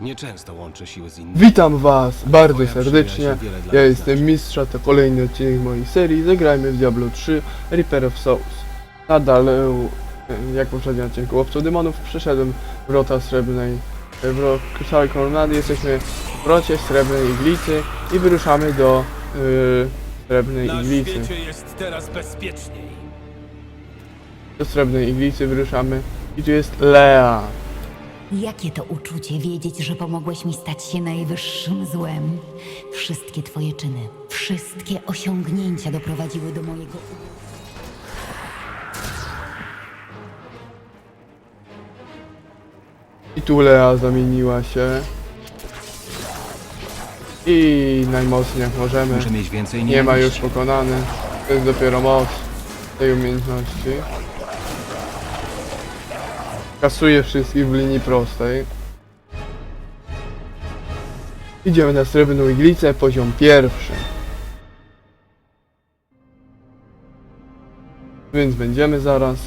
Nieczęsto łączę siły z innymi. Witam was bardzo serdecznie. Ja jestem znaczy. Mistrza, to kolejny odcinek mojej serii. Zagrajmy w Diablo 3 Reaper of Souls. Nadal, e, jak w poprzednim odcinku Łowcą Demonów, przeszedłem wrota srebrnej e, Kryształy Kolonady. Jesteśmy w wrocie srebrnej iglicy i wyruszamy do y, srebrnej Na iglicy. jest teraz bezpieczniej. Do srebrnej iglicy wyruszamy i tu jest Lea. Jakie to uczucie wiedzieć, że pomogłeś mi stać się najwyższym złem? Wszystkie twoje czyny, wszystkie osiągnięcia doprowadziły do mojego I tu Lea zamieniła się. I najmocniej jak możemy. Muszę mieć więcej Nie ma już pokonany. To jest dopiero moc tej umiejętności. Kasuje wszystkich w linii prostej. Idziemy na srebrną iglicę, poziom pierwszy. Więc będziemy zaraz.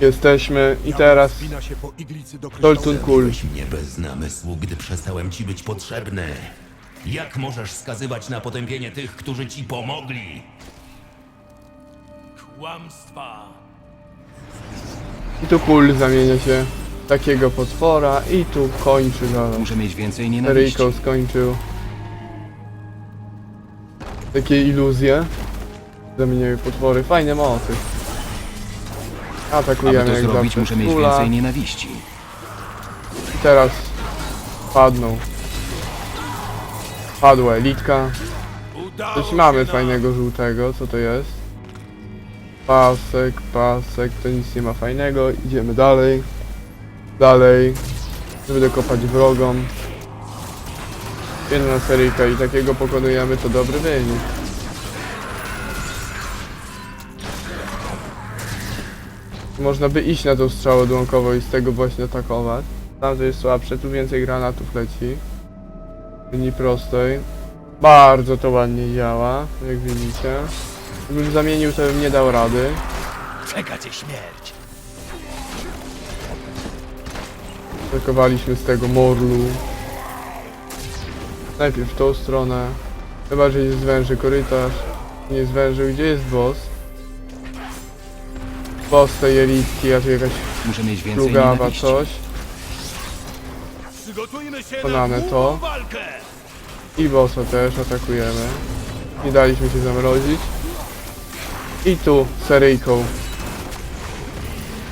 Jesteśmy i teraz Doltun Kul. Mnie bez namysłu, gdy przestałem ci być potrzebny. Jak możesz wskazywać na potępienie tych, którzy ci pomogli? Kłamstwa. I tu kul zamienia się w takiego potwora i tu kończy zaraz. Muszę mieć więcej nienawiści. Ryjko skończył. Takie iluzje. Zamieniają potwory. Fajne mocy. Aby Atakujemy to jak zrobić, zawsze muszę mieć kula. więcej nienawiści. I teraz padną. Padła elitka. Udało Coś się mamy nam. fajnego żółtego. Co to jest? Pasek, pasek. To nic nie ma fajnego. Idziemy dalej. Dalej. Żeby dokopać wrogom. Jedna seryjka i takiego pokonujemy to dobry wynik. Można by iść na tą strzałę odłamkową i z tego właśnie atakować. Tam to jest słabsze, tu więcej granatów leci. W linii prostej. Bardzo to ładnie działa, jak widzicie. Gdybym zamienił, to bym nie dał rady. Czeka cię śmierć. Atakowaliśmy z tego morlu. Najpierw w tą stronę. Chyba, że nie zwęży korytarz. Nie zwężył. Gdzie jest boss? Boss tej elitki, a tu jakaś Muszę mieć więcej plugawa nienawiści. coś. Przygotujmy się Konane na to. to. walkę. I bossa też atakujemy. Nie daliśmy się zamrozić. I tu seryjką.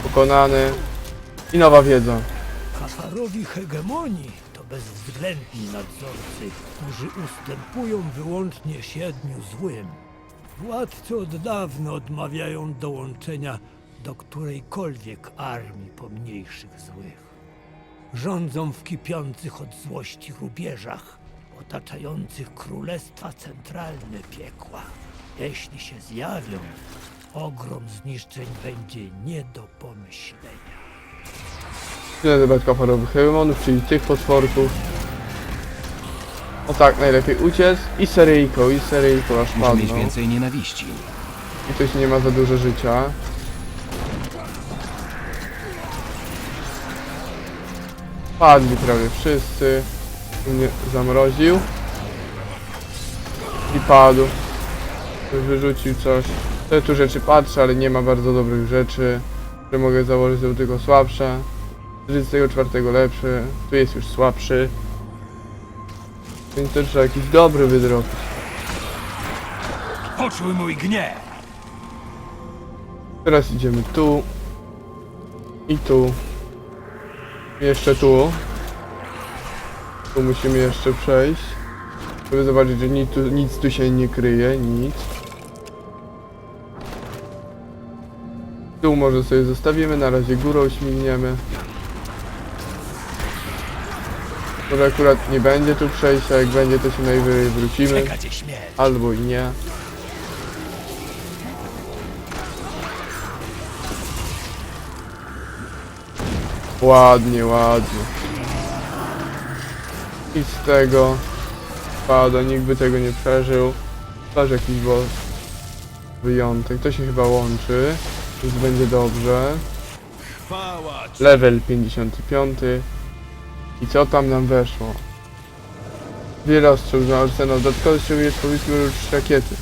Pokonany. I nowa wiedza. Kafarowi hegemonii to bezwzględni nadzorcy, którzy ustępują wyłącznie siedmiu złym. Władcy od dawna odmawiają dołączenia do którejkolwiek armii pomniejszych złych. Rządzą w kipiących od złości rubieżach, otaczających królestwa centralne piekła. Jeśli się zjawią, ogrom zniszczeń będzie nie do pomyślenia. Tyle zebrać kafarowych hegemonów, czyli tych potworków. O tak, najlepiej uciec i seryjką, i seryjką aż Muszę mieć padną. więcej nienawiści. I ktoś nie ma za dużo życia. Padli prawie wszyscy. Mnie zamroził. I padł. Wyrzucił coś. Te tu rzeczy patrzę, ale nie ma bardzo dobrych rzeczy. Które mogę założyć, są tylko słabsze. 34 lepszy. Tu jest już słabszy. Więc to trzeba jakiś dobry wydrobić. Poczuj mój gniew. Teraz idziemy tu. I tu. Jeszcze tu. Tu musimy jeszcze przejść. Żeby zobaczyć, że nic tu, nic tu się nie kryje, nic. Tu może sobie zostawimy, na razie górą śmigniemy. Może akurat nie będzie tu przejścia, jak będzie to się najwyżej wrócimy. Albo i nie. Ładnie, ładnie. I z tego pada, nikt by tego nie przeżył. Aż jakiś boss. Wyjątek, to się chyba łączy, więc będzie dobrze. Level 55. I co tam nam weszło? Wiele ostrzał na arsenał. Dodatkowo ściągujesz powiedzmy już rakiety.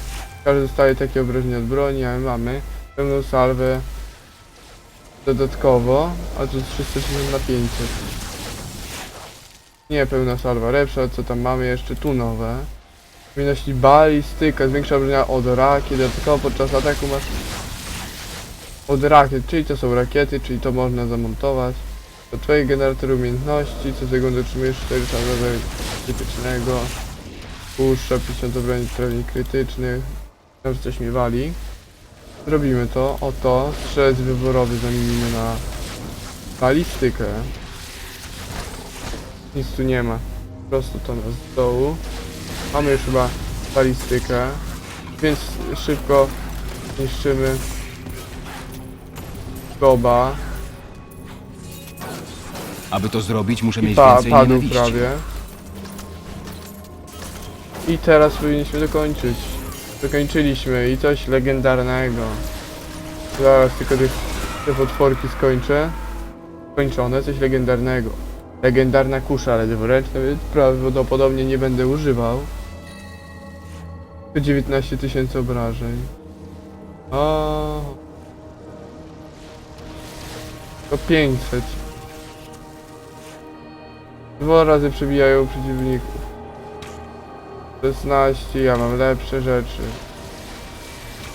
Każdy dostaje takie obrażenia od broni, a my mamy pełną salwę dodatkowo, a jest 360 na 500. Nie pełna salwa, lepsza, co tam mamy jeszcze tu nowe. Umiejętności balistyka, zwiększa obrażenia od rakiet, dodatkowo podczas ataku masz od rakiet, czyli to są rakiety, czyli to można zamontować. Do twojej generator umiejętności, co sekundę otrzymujesz 4 szanse krytycznego. Puszcza 50 obrażeń trafnień krytycznych. Może coś mi wali. Zrobimy to. Oto. Strzelec wyborowy zamienimy na balistykę. Nic tu nie ma. Po prostu to nas z dołu. Mamy już chyba balistykę. Więc szybko niszczymy Goba. Aby to zrobić, muszę I mieć pa, więcej padł nienawiści. prawie. I teraz powinniśmy dokończyć. Dokończyliśmy i coś legendarnego. Zaraz tylko tych, te potworki skończę. Skończone, coś legendarnego. Legendarna kusza ledworęczna, więc prawdopodobnie nie będę używał. To 19 tysięcy obrażeń. O. To 500. Dwa razy przebijają przeciwników. 16, ja mam lepsze rzeczy.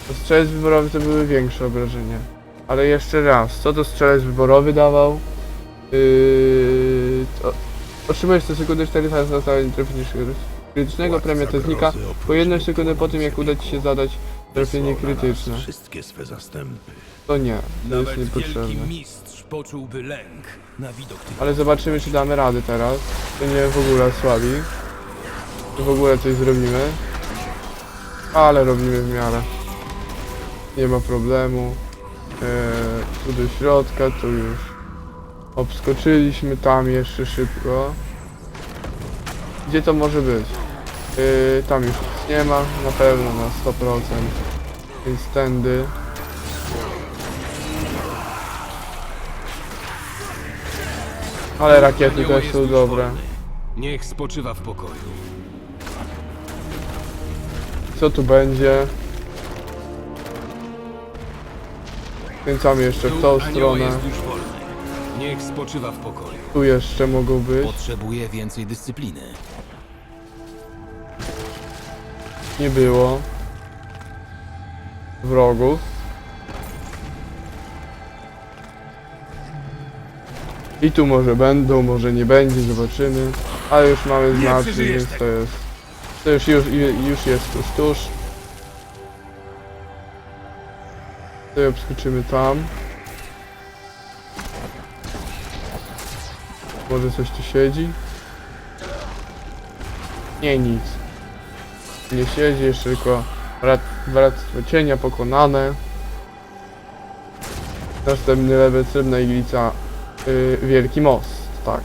To strzelec wyborowy to były większe obrażenia. Ale jeszcze raz, co to strzelec wyborowy dawał? Yy, to... Otrzymujesz co sekundę 4 razy na stałe trafienie krytycznego, premia to znika po jedną sekundę po tym jak uda Ci się zadać trafienie krytyczne. Wszystkie swe zastępy. To nie, to jest niepotrzebne. Poczułby lęk na widok tych Ale zobaczymy czy damy rady teraz. Nie w ogóle słabi. Czy w ogóle coś zrobimy. Ale robimy w miarę. Nie ma problemu. Eee, tu do środka, tu już obskoczyliśmy tam jeszcze szybko. Gdzie to może być? Eee, tam już nic nie ma, na pewno na 100%. Więc tędy. Ale rakiety też jest są już dobre. wolny. Niech spoczywa w pokoju. Co tu będzie? Kręcamy jeszcze w tą Duch anioła stronę. jest już wolny. Niech spoczywa w pokoju. Tu jeszcze mogą być. Potrzebuje więcej dyscypliny. Nie było. Wrogów. I tu może będą, może nie będzie, zobaczymy. Ale już mamy znaczy, więc to jest. To już, już, już jest tuż, tuż. Tutaj obskoczymy tam. Może coś tu siedzi? Nie, nic. Nie siedzi, jeszcze tylko bractwo cienia pokonane. Następny level srebrna iglica. Yy, wielki most, tak.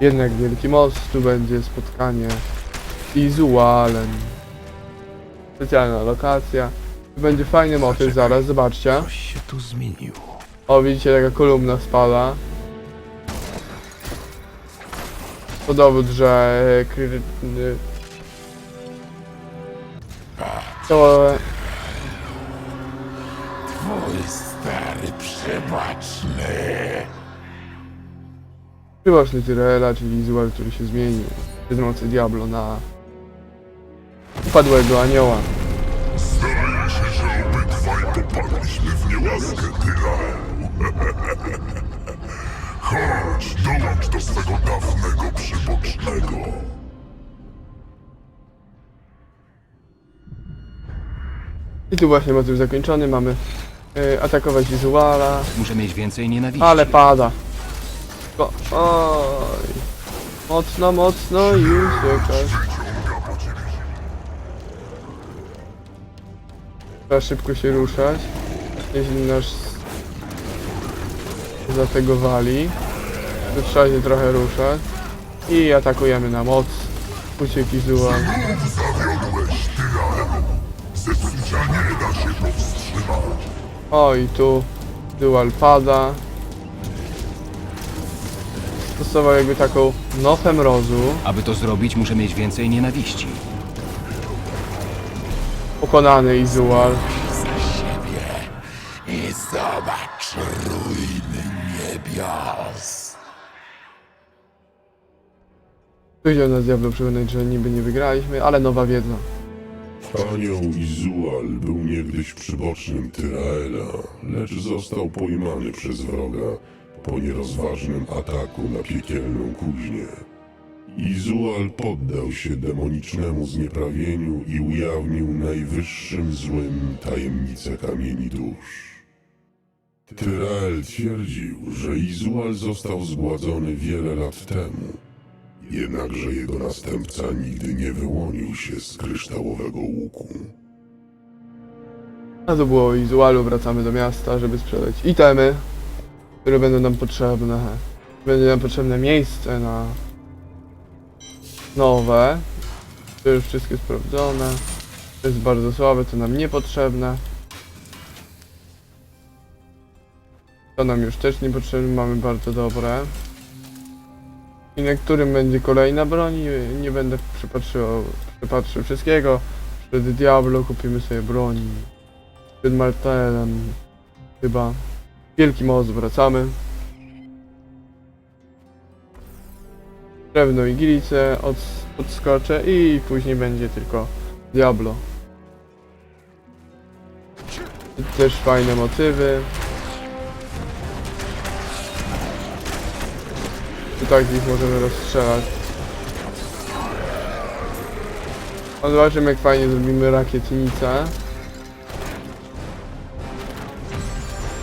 Jednak wielki most, tu będzie spotkanie z Izualem. Specjalna lokacja. Tu będzie fajny motyw zaraz, zobaczcie. Coś się tu zmieniło. O, widzicie, taka kolumna spada. To dowód, że... y, To... Twój stary przebaczny. Przyboczny Tyrella, czyli wizual, który się zmienił z mocy Diablo na... Upadłego anioła. Zdaje się, że obydwaj popadliśmy w niełaskę. Chodź, dołącz do swego dawnego przybocznego. I tu właśnie motyw zakończony, mamy y, atakować wizuala, Muszę mieć więcej nienawiści. ale pada. Oj. Mocno, mocno i ciebie. Trzeba szybko się ruszać. Jeśli nas zategowali, to trzeba się trochę ruszać. I atakujemy na moc. Ucieki Zua. Zawiodłeś Tyraelu. Zepsucia nie da się powstrzymać. O i tu dual pada. Zastosował jakby taką nofę mrozu. Aby to zrobić, muszę mieć więcej nienawiści. Pokonany Izual. I zobacz ruiny niebios. Chciał nas Diablo przekonać, że niby nie wygraliśmy, ale nowa wiedza. Anioł Izual był niegdyś przybocznym Tyraela, lecz został pojmany przez wroga po nierozważnym ataku na piekielną kuźnię. Izual poddał się demonicznemu znieprawieniu i ujawnił najwyższym złym tajemnicę kamieni dusz. Tyrael twierdził, że Izual został zgładzony wiele lat temu, jednakże jego następca nigdy nie wyłonił się z kryształowego łuku. A to było Izualu, wracamy do miasta, żeby sprzedać itemy, które będą nam potrzebne. Będzie nam potrzebne miejsce na nowe. To już wszystkie sprawdzone. To jest bardzo słabe, to nam niepotrzebne. To nam już też niepotrzebne, mamy bardzo dobre. I na którym będzie kolejna broń, nie- będę przypatrzył wszystkiego. Przed Diablo kupimy sobie broń. Przed Martelem. Chyba. Wielki most, wracamy. Drewno i glice od, odskoczę i później będzie tylko Diablo. Też fajne motywy. I tak ich możemy rozstrzelać. No zobaczymy jak fajnie zrobimy rakietnicę.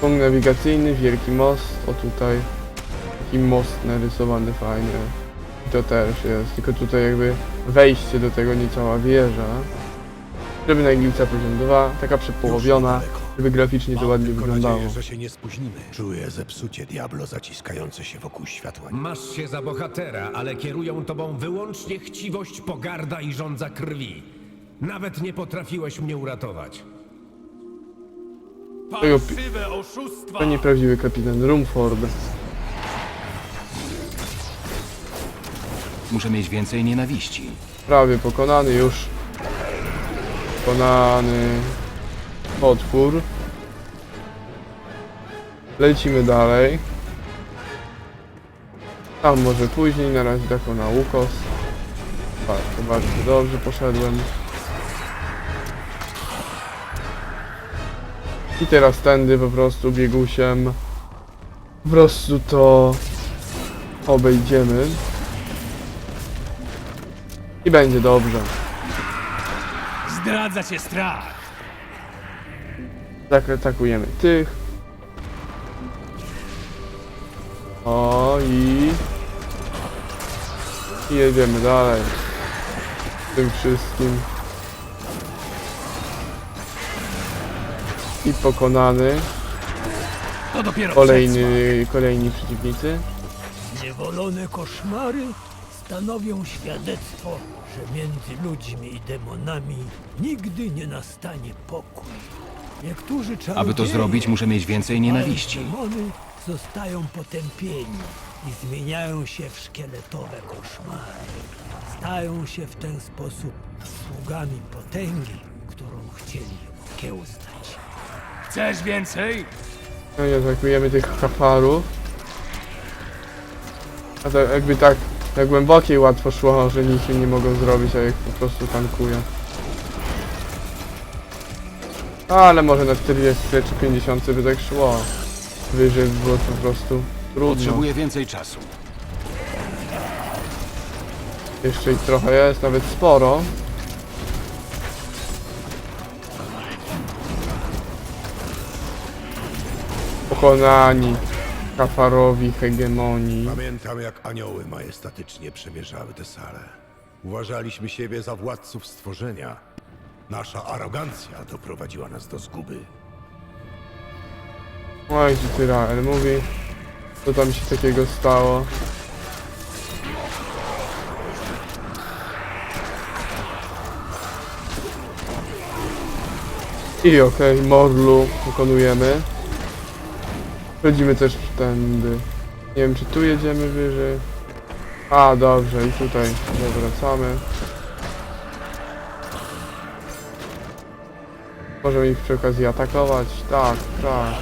Punkt nawigacyjny, wielki most, o tutaj taki most narysowany fajnie. I to też jest, tylko tutaj jakby wejście do tego, nie cała wieża. Żeby na iglica poziom 2, taka przepołowiona, żeby graficznie to ładnie wyglądało. nadzieję, że się nie spóźnimy. Czuję zepsucie Diablo zaciskające się wokół światła. Masz się za bohatera, ale kierują tobą wyłącznie chciwość, pogarda i żądza krwi. Nawet nie potrafiłeś mnie uratować. Tego pi- oszustwa! To nieprawdziwy kapitan Rumford. Muszę mieć więcej nienawiści. Prawie pokonany już. Pokonany potwór. Lecimy dalej. Tam może później, na razie taką na ukos. Bardzo, bardzo dobrze poszedłem. I teraz tędy po prostu biegusiem. Po prostu to obejdziemy. I będzie dobrze. Zdradza cię strach! Tak, atakujemy tych. O i... I jedziemy dalej. Tym wszystkim. I pokonany. To dopiero Kolejny, kolejni przeciwnicy. Niewolone koszmary stanowią świadectwo, że między ludźmi i demonami nigdy nie nastanie pokój. Niektórzy czarodzieje Aby to zrobić, muszę mieć więcej nienawiści. demony zostają potępieni i zmieniają się w szkieletowe koszmary. Stają się w ten sposób sługami potęgi, którą chcieli okiełznać. Chcesz więcej? No i atakujemy tych kafarów. A to jakby tak na głębokiej łatwo szło, że nic im nie mogą zrobić, a jak po prostu tankuję. Ale może na 40 czy 50 by tak szło. Wyżej by było to po prostu trudno. Potrzebuję więcej czasu. Jeszcze ich trochę jest, nawet sporo. Pokonani kafarowi hegemonii. Pamiętam, jak anioły majestatycznie przemierzały tę salę. Uważaliśmy siebie za władców stworzenia. Nasza arogancja doprowadziła nas do zguby. Oj, ci Tyrael mówi, co tam się takiego stało. I okej, Morlu pokonujemy. Chodzimy też tędy. Nie wiem, czy tu jedziemy wyżej. A, dobrze, i tutaj zawracamy. Możemy ich przy okazji atakować. Tak, tak.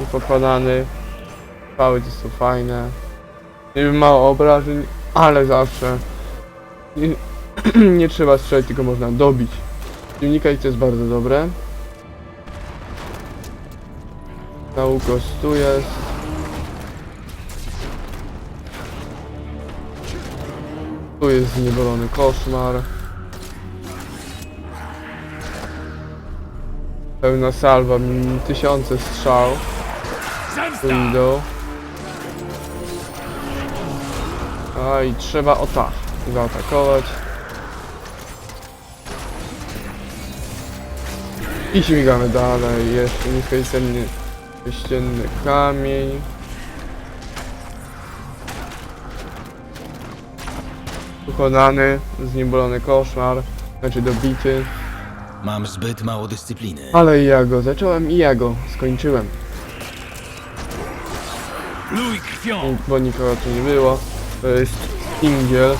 I pokonany. Cały to są fajne. Wiem, mało obrażeń, ale zawsze. Nie, nie trzeba strzelać, tylko można dobić. Silnika i to jest bardzo dobre. Naukos tu jest. Tu jest zniewolony koszmar. Pełna salwa, tysiące strzał. Tu idą. A i trzeba o tak zaatakować. I śmigamy dalej. Jeszcze niskościenny ścienny kamień. Pokonany, zniewolony koszmar, znaczy dobity. Mam zbyt mało dyscypliny. Ale i ja go zacząłem i ja go skończyłem. Luj krwią! Bo nikogo tu nie było. To jest Stingiel.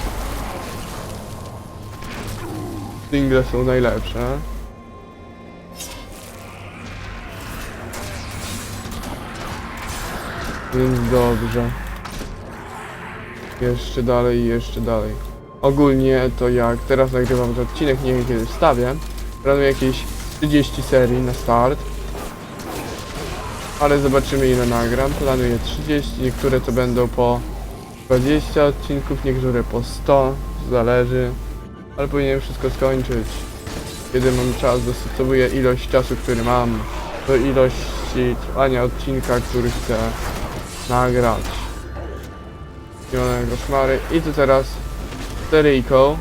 Stingle są najlepsze. Więc dobrze. Jeszcze dalej, jeszcze dalej. Ogólnie to jak teraz nagrywam ten odcinek, nie wiem kiedy wstawię. Planuję jakieś 30 serii na start. Ale zobaczymy ile nagram. Planuję 30, niektóre to będą po 20 odcinków, niektóre po 100, zależy. Ale powinienem wszystko skończyć. Kiedy mam czas, dostosowuję ilość czasu, który mam do ilości trwania odcinka, który chcę nagrać. Zielone koszmary. I tu teraz seryjką.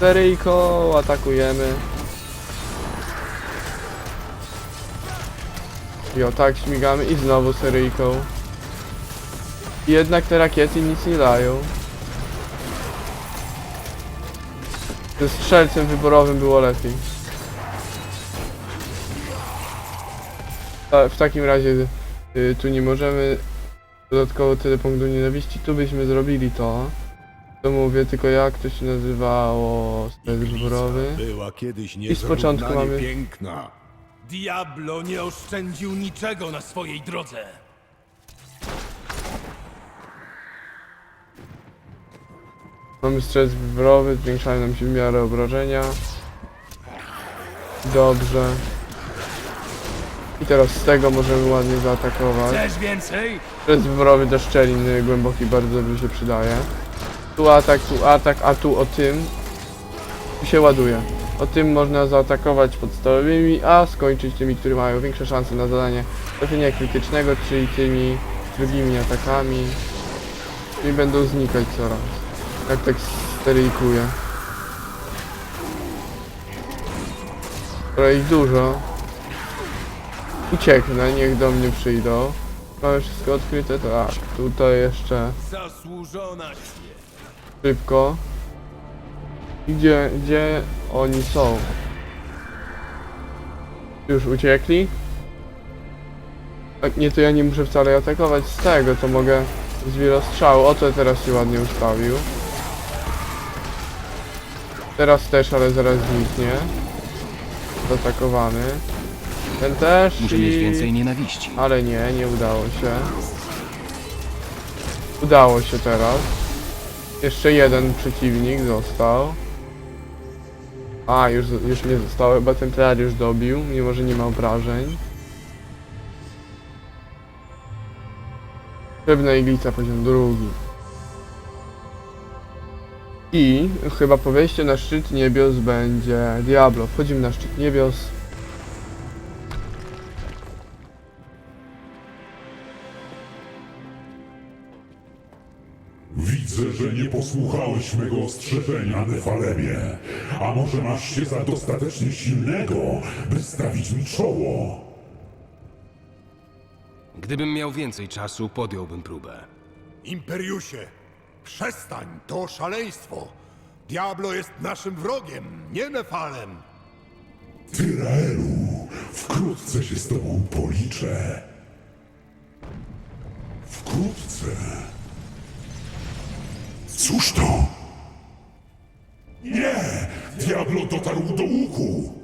Seryjką atakujemy. I o tak śmigamy i znowu seryjką. I jednak te rakiety nic nie dają. Ze strzelcem wyborowym było lepiej. W takim razie y, tu nie możemy dodatkowo tyle punktów nienawiści. Tu byśmy zrobili to. To mówię tylko jak to się nazywało stres. Była kiedyś I z początku mamy- piękna. Diablo nie oszczędził niczego na swojej drodze. Mamy stres wyborowy, zwiększają nam się w miarę obrażenia. Dobrze. I teraz z tego możemy ładnie zaatakować. Chcesz więcej? Stres wyborowy do szczelin głęboki bardzo dobrze się przydaje. Tu atak, tu atak, a tu o tym. Tu się ładuje. O tym można zaatakować podstawowymi, a skończyć tymi, które mają większe szanse na zadanie trafienia krytycznego, czyli tymi drugimi atakami. I będą znikać coraz. Jak tak steryjkuje. Trochę ich dużo. Ucieknę, niech do mnie przyjdą. Mamy wszystko odkryte, tak. Tutaj jeszcze Zasłużona szybko. Gdzie, gdzie oni są? Już uciekli? Tak, nie, to ja nie muszę wcale atakować z tego, to mogę z wielostrzału. Oto teraz się ładnie ustawił. Teraz też, ale zaraz zniknie. Zaatakowany. Ten też Muszę i... mieć więcej nienawiści. Ale nie, nie udało się. Udało się teraz. Jeszcze jeden przeciwnik został. A, już, już nie został, chyba templariusz dobił, mimo że nie ma obrażeń. Pewna iglica poziom drugi. I chyba po wejściu na szczyt niebios będzie Diablo. Wchodzimy na szczyt niebios. Widzę, że nie posłuchałeś mego ostrzeżenia, Nefalemie. A może masz się za dostatecznie silnego, by stawić mi czoło? Gdybym miał więcej czasu, podjąłbym próbę. Imperiusie, przestań, to szaleństwo. Diablo jest naszym wrogiem, nie Nefalem. Tyraelu, wkrótce się z tobą policzę. Wkrótce. Cóż to? Nie! Diablo dotarł do łuku!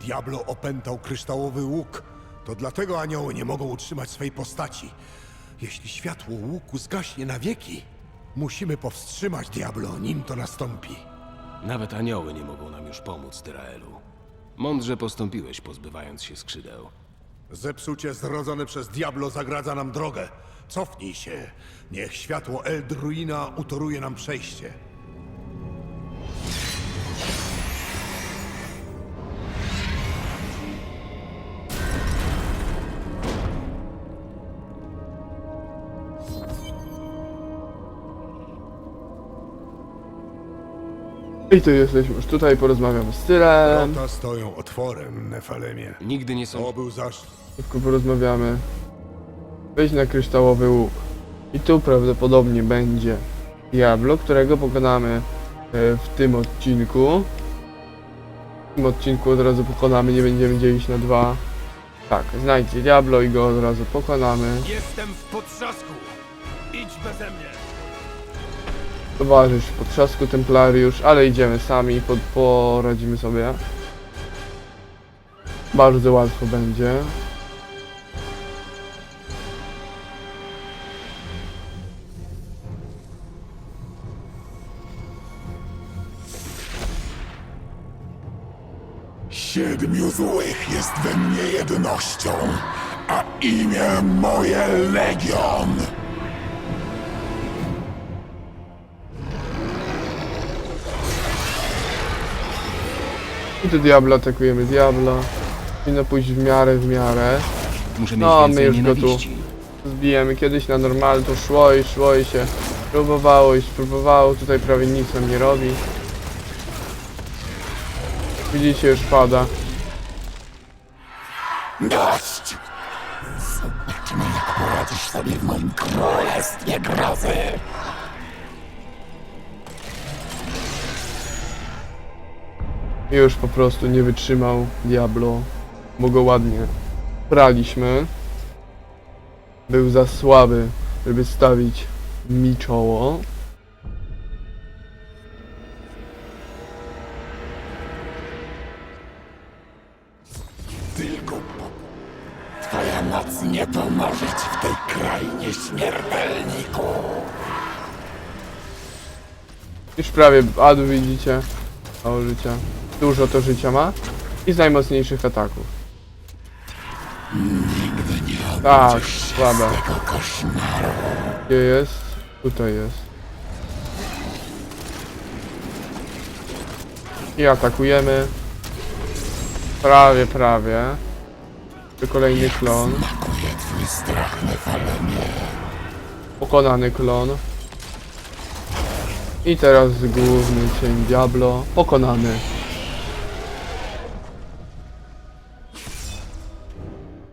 Diablo opętał kryształowy łuk. To dlatego anioły nie mogą utrzymać swej postaci. Jeśli światło łuku zgaśnie na wieki, musimy powstrzymać Diablo, nim to nastąpi. Nawet anioły nie mogą nam już pomóc, Tyraelu. Mądrze postąpiłeś, pozbywając się skrzydeł. Zepsucie zrodzone przez Diablo zagradza nam drogę. Cofnij się. Niech światło Eldruina utoruje nam przejście. I tu jesteśmy już tutaj, porozmawiam z Tyrem. Wrota stoją otworem, Nefalemie. Nigdy nie są... Zaszczyt. Szybko porozmawiamy. Wejdź na kryształowy łuk. I tu prawdopodobnie będzie Diablo, którego pokonamy e, w tym odcinku. W tym odcinku od razu pokonamy, nie będziemy dzielić na dwa. Tak, znajdźcie Diablo i go od razu pokonamy. Jestem w potrzasku! Idź beze mnie! Towarzysz po trzasku Templariusz, ale idziemy sami, pod, poradzimy sobie. Bardzo łatwo będzie. Siedmiu złych jest we mnie jednością, a imię moje Legion. I tu Diablo atakujemy Diablo. Powinno pójść w miarę, w miarę. Muszę mieć No, my więcej już go tu- nienawiści. Zbijemy kiedyś na normal, to szło i szło i się próbowało i spróbowało, tutaj prawie nic nam nie robi. Widzicie, już pada. Dość! Zobaczmy, jak poradzisz sobie w moim królestwie grozy. I już po prostu nie wytrzymał Diablo, bo go ładnie braliśmy. Był za słaby, żeby stawić mi czoło. Tylko. Twoja noc nie pomoże ci w tej krainie śmiertelniku. Już prawie Adu widzicie. Mało życia. Dużo to życia ma. I z najmocniejszych ataków. Tak, słabe. Tego koszmaru. Gdzie jest? Tutaj jest. I atakujemy. Prawie, prawie. Kolejny klon. Pokonany klon. I teraz główny cień Diablo. Pokonany.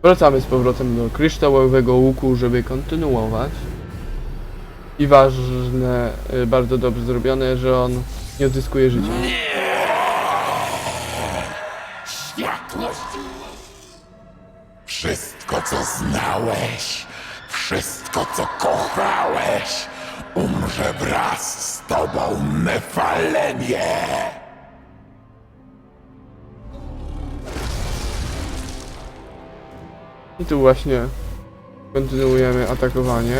Wracamy z powrotem do kryształowego łuku, żeby kontynuować. I ważne, y, bardzo dobrze zrobione, że on nie odzyskuje życia. Światłość. Wszystko, co znałeś, wszystko, co kochałeś, umrze wraz z tobą, Nefalemie. I tu właśnie kontynuujemy atakowanie.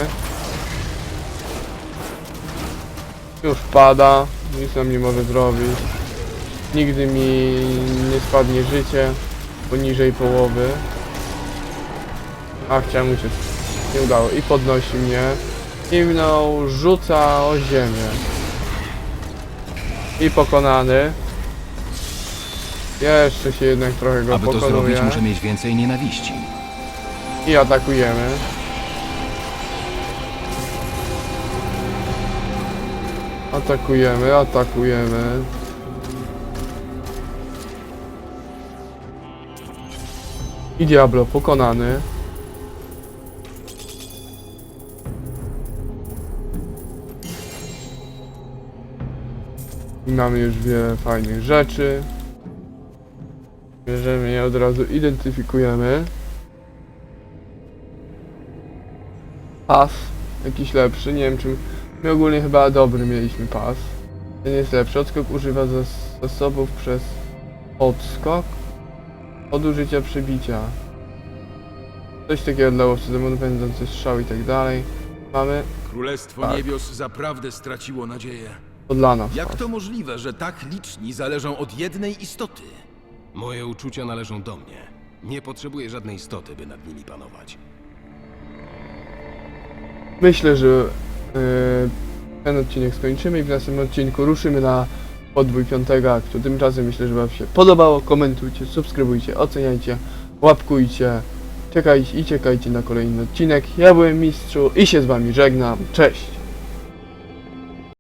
Już pada, nic nam nie może zrobić. Nigdy mi nie spadnie życie poniżej połowy. A chciałem uciec. Nie udało. I podnosi mnie. Kiwnął, rzuca o ziemię. I pokonany. Jeszcze się jednak trochę go Aby to pokonuje. zrobić, muszę mieć więcej nienawiści. I atakujemy. Atakujemy, atakujemy. I Diablo pokonany. Mamy już wiele fajnych rzeczy. Bierzemy je od razu, identyfikujemy. Pas, jakiś lepszy, nie wiem czy... My ogólnie chyba dobry mieliśmy pas. Ten jest lepszy, odskok używa zas- zasobów przez odskok od użycia przebicia. Coś takiego dla łowcy demonów, pędzący strzał i tak dalej. Mamy Królestwo Tak. Niebios zaprawdę straciło nadzieję. to dla nas. Jak pas. to możliwe, że tak liczni zależą od jednej istoty? Moje uczucia należą do mnie. Nie potrzebuję żadnej istoty, by nad nimi panować. Myślę, że e, ten odcinek skończymy i w następnym odcinku ruszymy na podwój piątego aktu. Tymczasem myślę, że Wam się podobało. Komentujcie, subskrybujcie, oceniajcie, łapkujcie. Czekajcie i czekajcie na kolejny odcinek. Ja byłem Mistrzu i się z Wami żegnam. Cześć!